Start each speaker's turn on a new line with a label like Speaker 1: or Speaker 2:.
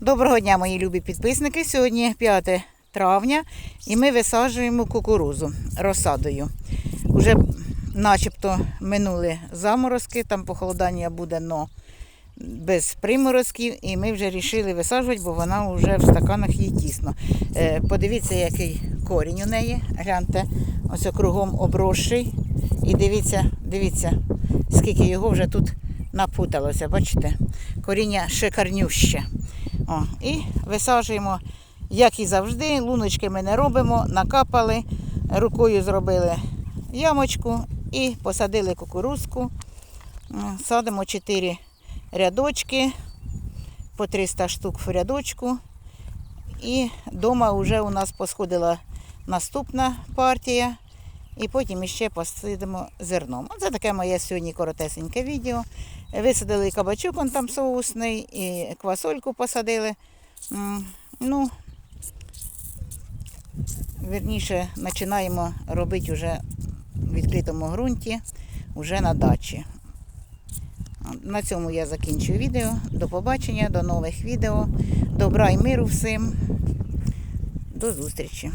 Speaker 1: Доброго дня, мої любі підписники. Сьогодні 5 травня і ми висаджуємо кукурузу розсадою. Уже начебто минули заморозки, там похолодання буде, но без приморозків. І ми вже вирішили висаджувати, бо вона вже в стаканах їй тісно. Е, Подивіться, який корінь у неї. Гляньте, ось кругом обросший. І дивіться, дивіться, скільки його вже тут напуталося. Бачите? Коріння шикарнюще. О, і висаджуємо, як і завжди. Луночки ми не робимо, накапали, рукою зробили ямочку і посадили кукурузку. Садимо 4 рядочки, по 300 штук в рядочку. І вдома вже у нас посходила наступна партія. І потім іще посидимо зерном. Оце таке моє сьогодні коротесеньке відео. Висадили кабачок, он там соусний, і квасольку посадили. Ну, вірніше, починаємо робити вже в відкритому ґрунті, вже на дачі. На цьому я закінчую відео. До побачення, до нових відео. Добра і миру всім. До зустрічі!